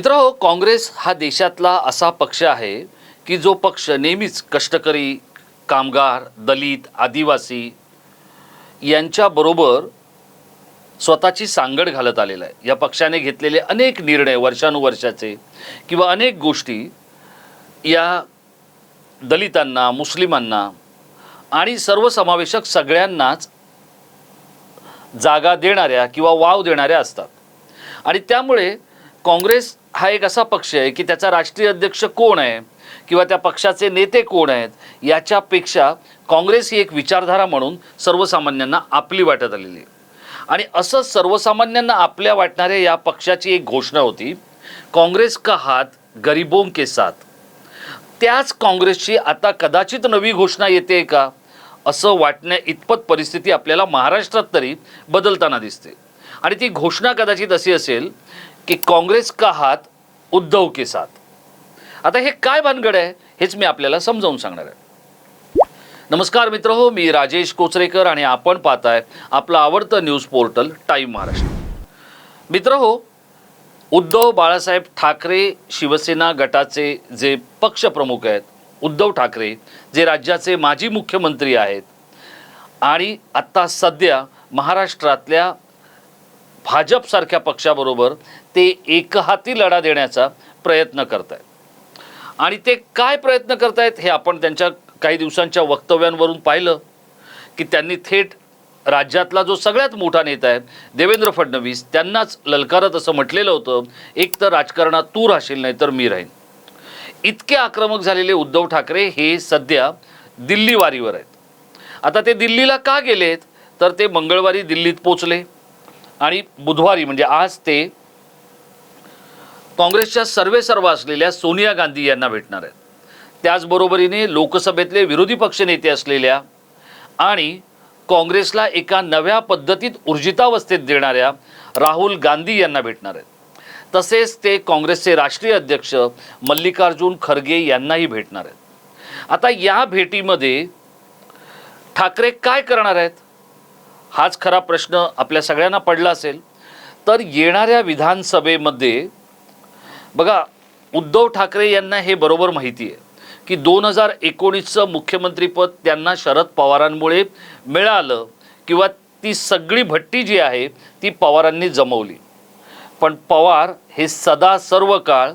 मित्र काँग्रेस हा देशातला असा पक्ष आहे की जो पक्ष नेहमीच कष्टकरी कामगार दलित आदिवासी यांच्याबरोबर स्वतःची सांगड घालत आलेला आहे. या पक्षाने घेतलेले अनेक निर्णय वर्षानुवर्षाचे किंवा अनेक गोष्टी या दलितांना मुस्लिमांना आणि सर्वसमावेशक सगळ्यांनाच जागा देणाऱ्या किंवा वाव देणाऱ्या असतात. आणि त्यामुळे काँग्रेस हा एक असा पक्ष आहे की त्याचा राष्ट्रीय अध्यक्ष कोण आहे किंवा त्या पक्षाचे नेते कोण आहेत याच्यापेक्षा काँग्रेस ही एक विचारधारा म्हणून सर्वसामान्यांना आपली वाटत आलेली आहे. आणि असं सर्वसामान्यांना आपल्या वाटणाऱ्या या पक्षाची एक घोषणा होती काँग्रेस का हात गरिबों के साथ? त्याच काँग्रेसची आता कदाचित नवी घोषणा येते का? असं वाटण्या इतपत परिस्थिती आपल्याला महाराष्ट्रात तरी बदलताना दिसते. आणि ती घोषणा कदाचित अशी असेल की काँग्रेस का हात उद्धव के साथ? आता हे काय भानगड आहे हेच मी आपल्याला समजावून सांगणार आहे. नमस्कार मित्र हो मी राजेश कोचरेकर आणि आपण पाहताय आपलं आवडतं न्यूज पोर्टल टाईम महाराष्ट्र. मित्र हो उद्धव बाळासाहेब ठाकरे शिवसेना गटाचे जे पक्षप्रमुख आहेत उद्धव ठाकरे जे राज्याचे माजी मुख्यमंत्री आहेत आणि आत्ता सध्या महाराष्ट्रातल्या भाजपसारख्या पक्षाबरोबर ते एकहाती लढा देण्याचा प्रयत्न करत आहेत आणि ते काय प्रयत्न करतायत हे आपण त्यांच्या काही दिवसांच्या वक्तव्यांवरून पाहिलं की त्यांनी थेट राज्यातला जो सगळ्यात मोठा नेता आहे देवेंद्र फडणवीस त्यांनाच ललकारत असं म्हटलेलं होतं एक तर राजकारणात तू राहशील नाही तर मी राहीन. इतके आक्रमक झालेले उद्धव ठाकरे हे सध्या दिल्ली वारीवर आहेत. आता ते दिल्लीला का गेलेत? तर ते मंगळवारी दिल्लीत पोचले. आणि बुधवारी म्हणजे आज ते काँग्रेसच्या सर्वे सर्व असलेल्या सोनिया गांधी यांना भेटणार आहेत. त्याचबरोबरीने लोकसभेतले विरोधी पक्षनेते असलेल्या आणि काँग्रेसला एका नव्या पद्धतीत ऊर्जितावस्थेत देणाऱ्या राहुल गांधी यांना भेटणार आहेत. तसेच ते काँग्रेसचे राष्ट्रीय अध्यक्ष मल्लिकार्जुन खरगे यांनाही भेटणार आहेत. आता या भेटीमध्ये ठाकरे काय करणार आहेत? हाच खरा प्रश्न आपल्या सगळ्यांना पडला असेल. तर येणाऱ्या विधानसभेमध्ये बघा उद्धव ठाकरे यांना हे बरोबर माहिती आहे की दोन हजार एकोणीसचं मुख्यमंत्रीपद त्यांना शरद पवारांमुळे मिळालं किंवा ती सगळी भट्टी जी आहे ती पवारांनी जमवली. पण पवार हे सदा सर्व काळ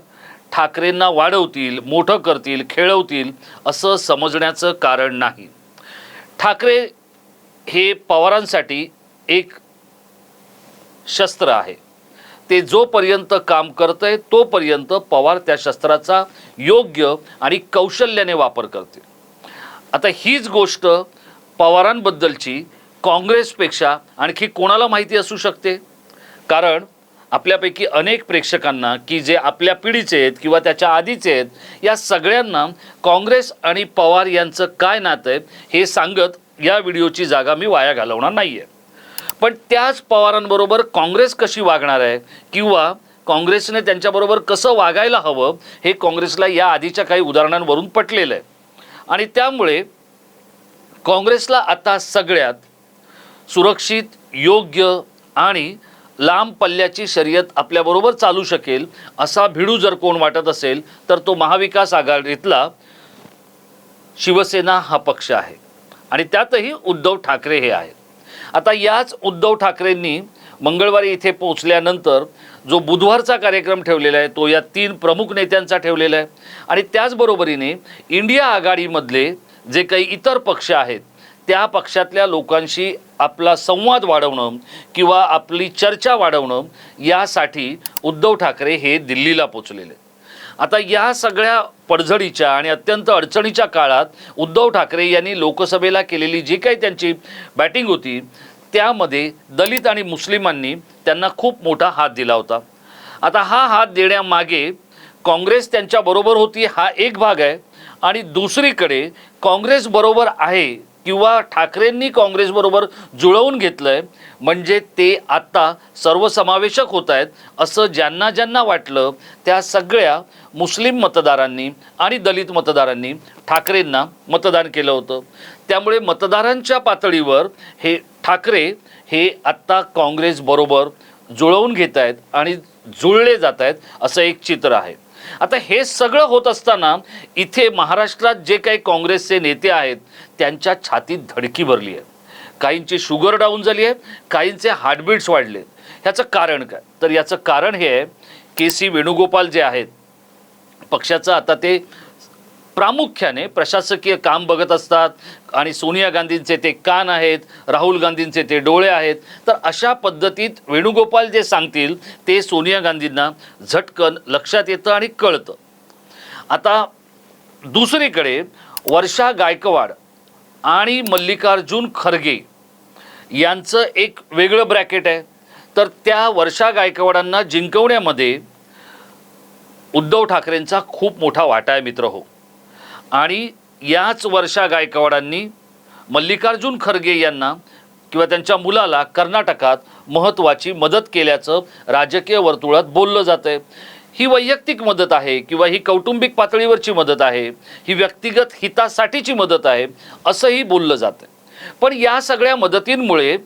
ठाकरेंना वाढवतील मोठं करतील खेळवतील असं समजण्याचं कारण नाही. ठाकरे हे पवारांसाठी एक शस्त्र आहे. ते जोपर्यंत काम करतंय तोपर्यंत पवार त्या शस्त्राचा योग्य आणि कौशल्याने वापर करते आता हीच गोष्ट पवारांबद्दलची काँग्रेसपेक्षा आणखी कोणाला माहिती असू शकते? कारण आपल्यापैकी अनेक प्रेक्षकांना की जे आपल्या पिढीचे आहेत किंवा त्याच्या आधीचे आहेत या सगळ्यांना काँग्रेस आणि पवार यांचं काय नातं आहे हे सांगत या व्हिडिओची जागा मी वाया घालवणार नाही आहे पण त्याच पवारांबरोबर काँग्रेस कशी वागणार आहे किंवा काँग्रेसने त्यांच्याबरोबर कसं वागायला हवं हे काँग्रेसला या आधीच्या काही उदाहरणांवरून पटलेलं आहे आणि त्यामुळे काँग्रेसला आता सगळ्यात सुरक्षित योग्य आणि लांब पल्ल्याची शर्यत आपल्याबरोबर चालू शकेल असा भिडू जर कोण वाटत असेल तर तो महाविकास आघाडीतला शिवसेना हा पक्ष आहे. आणि त्यातही उद्धव ठाकरे हे आहेत आता याच उद्धव ठाकरेंनी मंगळवारी इथे पोहोचल्यानंतर जो बुधवारचा कार्यक्रम ठेवलेला आहे तो या तीन प्रमुख नेत्यांचा ठेवलेला आहे आणि त्याचबरोबरीने इंडिया आघाडीमधले जे काही इतर पक्ष आहेत त्या पक्षातल्या लोकांशी आपला संवाद वाढवणं किंवा आपली चर्चा वाढवणं यासाठी उद्धव ठाकरे हे दिल्लीला पोचलेले आहेत. आता या सगळ्या पडझडीच्या आणि अत्यंत अडचणीच्या काळात उद्धव ठाकरे यांनी लोकसभेला केलेली जी काही त्यांची बॅटिंग होती त्यामध्ये दलित आणि मुस्लिमांनी त्यांना खूप मोठा हात दिला होता. आता हा हात देण्यामागे काँग्रेस त्यांच्याबरोबर होती हा एक भाग आहे. आणि दुसरीकडे काँग्रेस बरोबर आहे किंवा ठाकरेंनी काँग्रेसबरोबर जुळवून घेतलं आहे म्हणजे ते आत्ता सर्वसमावेशक होत आहेत असं ज्यांना ज्यांना वाटलं त्या सगळ्या मुस्लिम मतदारांनी आणि दलित मतदारांनी ठाकरेंना मतदान केलं होतं. त्यामुळे मतदारांच्या पातळीवर हे ठाकरे हे आत्ता काँग्रेसबरोबर जुळवून घेत आहेत आणि जुळले जात आहेत असं एक चित्र आहे. आता हे सगळं होत असताना इथे महाराष्ट्रात जे काही काँग्रेसचे नेते आहेत त्यांच्या छातीत धडकी भरली आहे. काहींची शुगर डाऊन झाली आहे काहींचे हार्टबीट्स वाढले ह्याचं कारण काय? तर याचं कारण हे आहे के सी वेणुगोपाल जे आहेत पक्षाचं आता ते प्रामुख्याने प्रशासकीय काम बघत असतात आणि सोनिया गांधींचे ते कान आहेत राहुल गांधींचे ते डोळे आहेत. तर अशा पद्धतीत वेणुगोपाल जे सांगतील ते सोनिया गांधींना झटकन लक्षात येतं आणि कळतं. आता दुसरीकडे वर्षा गायकवाड आणि मल्लिकार्जुन खरगे यांचं एक वेगळं ब्रॅकेट आहे. तर त्या वर्षा गायकवाडांना जिंकवण्यामध्ये उद्धव ठाकरेंचा खूप मोठा वाटा आहे मित्र हो. आणि याच वर्षा गायकवाडांनी मल्लिकार्जुन खरगे यांना किंवा त्यांच्या मुलाला कर्नाटकात महत्त्वाची मदत केल्याचं राजकीय वर्तुळात बोललं जातं आहे ही वैयक्तिक मदत आहे किंवा ही कौटुंबिक पातळीवरची मदत आहे ही व्यक्तिगत हितासाठीची मदत आहे असंही बोललं जातं पण या सगळ्या मदतींमुळे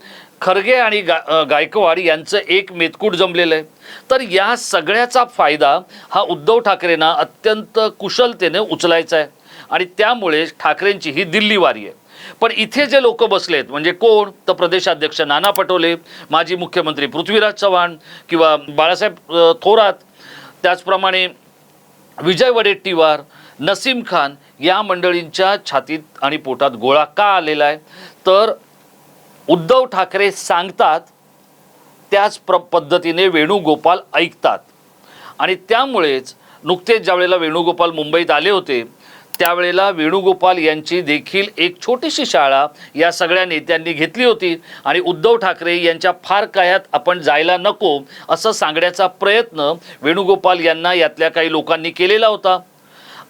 खरगे आणि गा गायकवाड यांचं एक मेतकूट जमलेलं आहे. तर या सगळ्याचा फायदा हा उद्धव ठाकरेंना अत्यंत कुशलतेने उचलायचा आहे. आणि त्यामुळे ठाकरेंची ही दिल्ली वारी आहे. पण इथे जे लोक बसलेत म्हणजे कोण? तर प्रदेशाध्यक्ष नाना पटोले माजी मुख्यमंत्री पृथ्वीराज चव्हाण किंवा बाळासाहेब थोरात त्याचप्रमाणे विजय वडेट्टीवार नसीम खान या मंडळींच्या छातीत आणि पोटात गोळा का आलेला आहे? तर उद्धव ठाकरे सांगतात त्याच प्र पद्धतीने वेणुगोपाल ऐकतात. आणि त्यामुळेच नुकतेच ज्यावेळेला वेणुगोपाल मुंबईत आले होते त्यावेळेला वेणुगोपाल यांची देखील एक छोटीशी शाळा या सगळ्या नेत्यांनी घेतली होती. आणि उद्धव ठाकरे यांच्या फार कायात आपण जायला नको असं सांगण्याचा प्रयत्न वेणुगोपाल यांना यातल्या काही लोकांनी केलेला होता.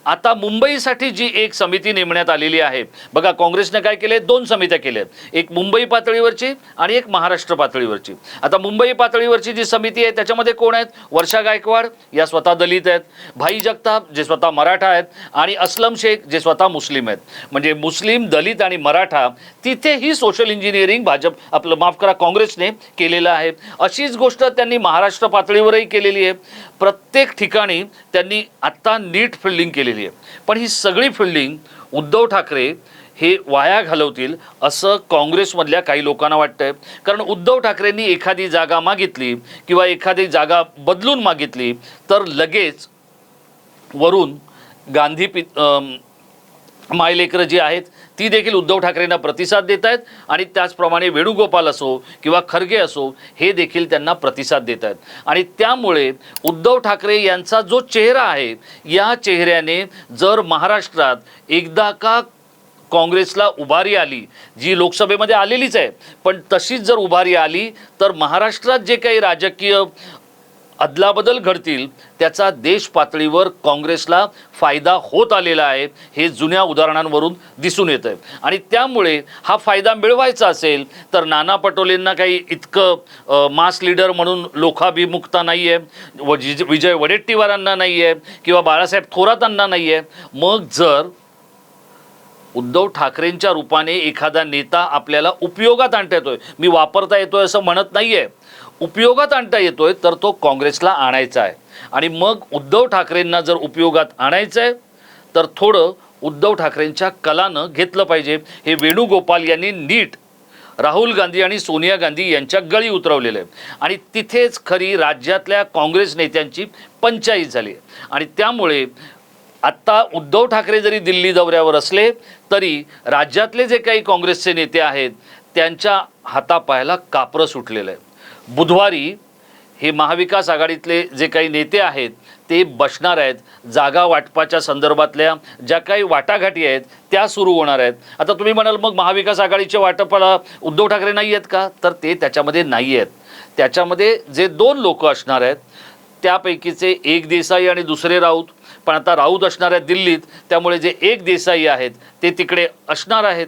आता मुंबईसाठी जी एक समिती नेमण्यात आलेली आहे बघा काँग्रेसने काय केले दोन समित्या केल्या एक मुंबई पातळीवरची आणि एक महाराष्ट्र पातळीवरची. आता मुंबई पातळीवरची जी समिती आहे त्याच्यामध्ये कोण आहेत? वर्षा गायकवाड या स्वतः दलित आहेत. भाई जगताप जे स्वतः मराठा आहेत. आणि अस्लम शेख जे स्वतः मुस्लिम आहेत. म्हणजे मुस्लिम दलित आणि मराठा तिथेही सोशल इंजिनिअरिंग भाजप आपलं माफ करा काँग्रेसने केलेलं आहे. अशीच गोष्ट त्यांनी महाराष्ट्र पातळीवरही केलेली आहे. प्रत्येक ठिकाणी त्यांनी आत्ता नीट फिल्डिंग केलेली आहे. पण ही सगळी फिल्डिंग उद्धव ठाकरे हे वाया घालवतील असं काँग्रेसमधल्या काही लोकांना वाटतंय. कारण उद्धव ठाकरेंनी एखादी जागा मागितली किंवा एखादी जागा बदलून मागितली तर लगेच वरून गांधी पि मायलेकरं जी आहेत ती देखील उद्धव ठाकरेंना प्रतिसाद देत आहेत आणि त्याचप्रमाणे वेणुगोपाल असो किंवा खरगे असो हे देखील त्यांना प्रतिसाद देत आहेत आणि त्यामुळे उद्धव ठाकरे यांचा जो चेहरा आहे या चेहऱ्याने जर महाराष्ट्रात एकदा का काँग्रेसला उभारी आली जी लोकसभेमध्ये आलेलीच आहे पण तशीच जर उभारी आली तर महाराष्ट्रात जे काही राजकीय अदलाबदल घडतील त्याचा देश पातळीवर काँग्रेसला फायदा होत आलेला आहे हे जुन्या उदाहरणांवरून दिसून येतं आणि त्यामुळे हा फायदा मिळवायचा असेल तर नाना पटोलेंना काही इतकं मास लीडर म्हणून लोखाभिमुखता नाही आहे व विजय वडेट्टीवारांना नाही आहे किंवा बाळासाहेब थोरातांना नाही आहे मग जर उद्धव ठाकरेंच्या रूपाने एखादा नेता आपल्याला उपयोगात आणता येतोय मी वापरता येतोय असं म्हणत नाहीये उपयोगात आणता येतोय तर तो काँग्रेसला आणायचा आहे. आणि मग उद्धव ठाकरेंना जर उपयोगात आणायचं आहे तर थोडं उद्धव ठाकरेंच्या कलानं घेतलं पाहिजे. हे वेणुगोपाल यांनी नीट राहुल गांधी आणि सोनिया गांधी यांच्या गळी उतरवलेलं आहे. आणि तिथेच खरी राज्यातल्या काँग्रेस नेत्यांची पंचायत झाली आहे. आणि त्यामुळे आत्ता उद्धव ठाकरे जरी दिल्ली दौऱ्यावर असले तरी राज्यातले जे काही काँग्रेसचे नेते आहेत त्यांच्या हातापायाला कापरं सुटलेलं आहे. बुधवारी हे महाविकास आघाडीतले जे काही नेते आहेत ते बसणार आहेत. जागा वाटपाच्या संदर्भातल्या ज्या काही वाटाघाटी आहेत त्या सुरू होणार आहेत. आता तुम्ही म्हणाल मग महाविकास आघाडीचे वाटपाला उद्धव ठाकरे नाही आहेत का? तर ते त्याच्यामध्ये नाही आहेत. त्याच्यामध्ये जे दोन लोक असणार आहेत त्यापैकीचे एक देसाई आणि दुसरे राऊत. पण आता राऊत असणार आहेत दिल्लीत त्यामुळे जे एक देसाई आहेत ते तिकडे असणार आहेत.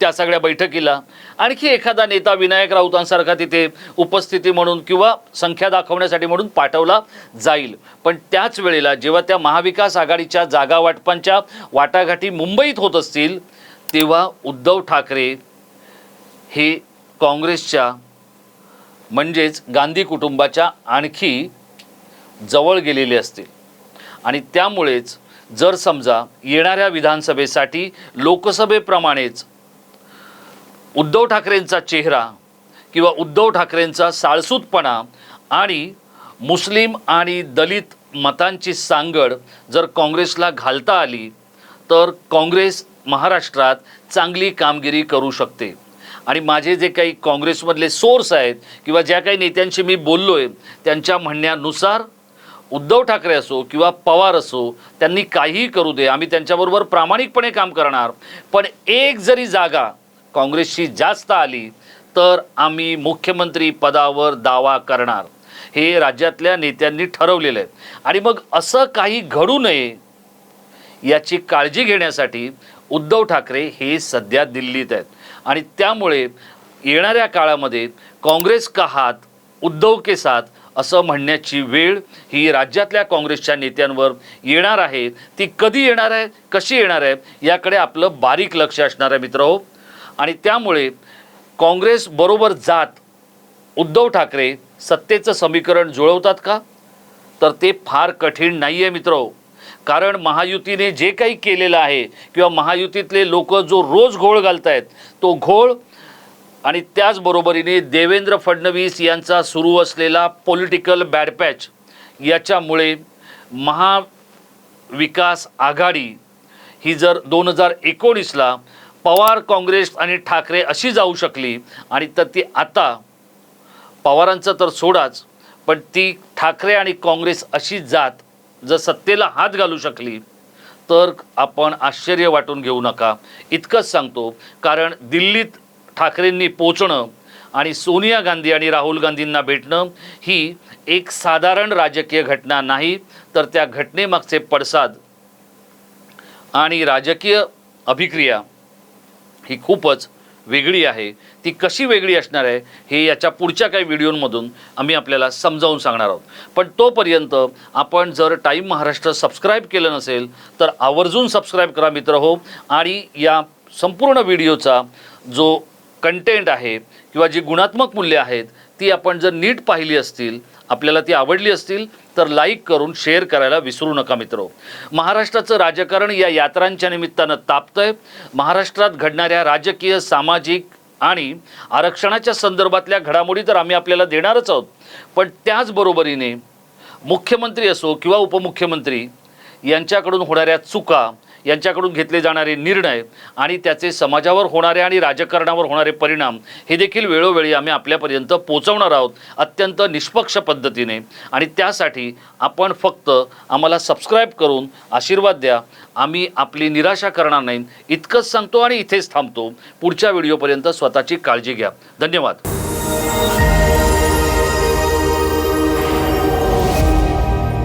त्या सगळ्या बैठकीला. आणखी एखादा नेता विनायक राऊतांसारखा तिथे उपस्थिती म्हणून किंवा संख्या दाखवण्यासाठी म्हणून पाठवला जाईल. पण त्याच वेळेला जेव्हा त्या महाविकास आघाडीच्या जागा वाटपांच्या वाटाघाटी मुंबईत होत असतील तेव्हा उद्धव ठाकरे हे काँग्रेसच्या म्हणजेच गांधी कुटुंबाच्या आणखी जवळ गेलेले असतील. आणि त्यामुळेच जर समजा येणाऱ्या विधानसभेसाठी लोकसभेप्रमाणेच उद्धव ठाकरेंचा चेहरा किंवा उद्धव ठाकरेंचा साळसूतपणा आणि मुस्लिम आणि दलित मतांची सांगड जर काँग्रेसला घालता आली तर काँग्रेस महाराष्ट्रात चांगली कामगिरी करू शकते. आणि माझे जे काही काँग्रेसमधले सोर्स आहेत किंवा ज्या काही नेत्यांशी मी बोललो आहे त्यांच्या म्हणण्यानुसार उद्धव ठाकरे असो किंवा पवार असो त्यांनी काहीही करू दे. आम्ही त्यांच्याबरोबर प्रामाणिकपणे काम करणार. पण एक जरी जागा काँग्रेसची जास्त आली तर आम्ही मुख्यमंत्री पदावर दावा करणार. हे राज्यातल्या नेत्यांनी ठरवलेलं आहे. आणि मग असं काही घडू नये याची काळजी घेण्यासाठी उद्धव ठाकरे हे सध्या दिल्लीत आहेत. आणि त्यामुळे येणाऱ्या काळामध्ये काँग्रेस का हात उद्धव के साथ असं म्हणण्याची वेळ ही राज्यातल्या काँग्रेसच्या नेत्यांवर येणार आहे. ती कधी येणार आहे कशी येणार आहे याकडे आपलं बारीक लक्ष असणार आहे मित्र हो. आणि त्यामुळे काँग्रेस बरोबर जात उद्धव ठाकरे सत्तेचं समीकरण जुळवतात का? तर ते फार कठीण नाही आहे मित्र. कारण महायुतीने जे काही केलेलं आहे किंवा महायुतीतले लोक जो रोज घोळ घालत आहेत तो घोळ आणि त्याचबरोबरीने देवेंद्र फडणवीस यांचा सुरू असलेला पॉलिटिकल बॅडपॅच याच्यामुळे महाविकास आघाडी ही जर दोन हजार एकोणीसला पवार काँग्रेस आणि ठाकरे अशी जाऊ शकली आणि तर ती आता पवारांचं तर सोडाच पण ती ठाकरे आणि काँग्रेस अशी जात जर सत्तेला हात घालू शकली तर आपण आश्चर्य वाटून घेऊ नका. इतकंच सांगतो कारण दिल्लीत ठाकरेंनी पोचणं आणि सोनिया गांधी आणि राहुल गांधींना भेटणं ही एक साधारण राजकीय घटना नाही तर त्या घटनेमागचे पडसाद आणि राजकीय अभिक्रिया ही खूपच वेगळी आहे. ती कशी वेगळी असणार आहे हे याच्या पुढच्या काही व्हिडिओंमधून आम्ही आपल्याला समजावून सांगणार आहोत. पण तोपर्यंत आपण जर टाईम महाराष्ट्र सबस्क्राईब केलं नसेल तर आवर्जून सबस्क्राईब करा मित्र हो आणि या संपूर्ण व्हिडिओचा जो कंटेंट आहे किंवा जी गुणात्मक मूल्य आहेत ती आपण जर नीट पाहिली असतील आपल्याला ती आवडली असतील तर लाईक करून शेअर करायला विसरू नका मित्र. महाराष्ट्राचं राजकारण या यात्रांच्या निमित्तानं तापतंय. महाराष्ट्रात घडणाऱ्या राजकीय सामाजिक आणि आरक्षणाच्या संदर्भातल्या घडामोडी तर आम्ही आपल्याला देणारच आहोत. पण त्याचबरोबरीने मुख्यमंत्री असो किंवा उपमुख्यमंत्री यांच्याकडून होणाऱ्या चुका यांच्याकडून घेतले जाणारे निर्णय आणि त्याचे समाजावर होणारे आणि राजकारणावर होणारे परिणाम हे देखील वेळोवेळी आम्ही आपल्यापर्यंत पोचवणार आहोत अत्यंत निष्पक्ष पद्धतीने. आणि त्यासाठी आपण फक्त आम्हाला सबस्क्राईब करून आशीर्वाद द्या. आम्ही आपली निराशा करणार नाही. इतकंच सांगतो आणि इथेच थांबतो. पुढच्या व्हिडिओपर्यंत स्वतःची काळजी घ्या. धन्यवाद.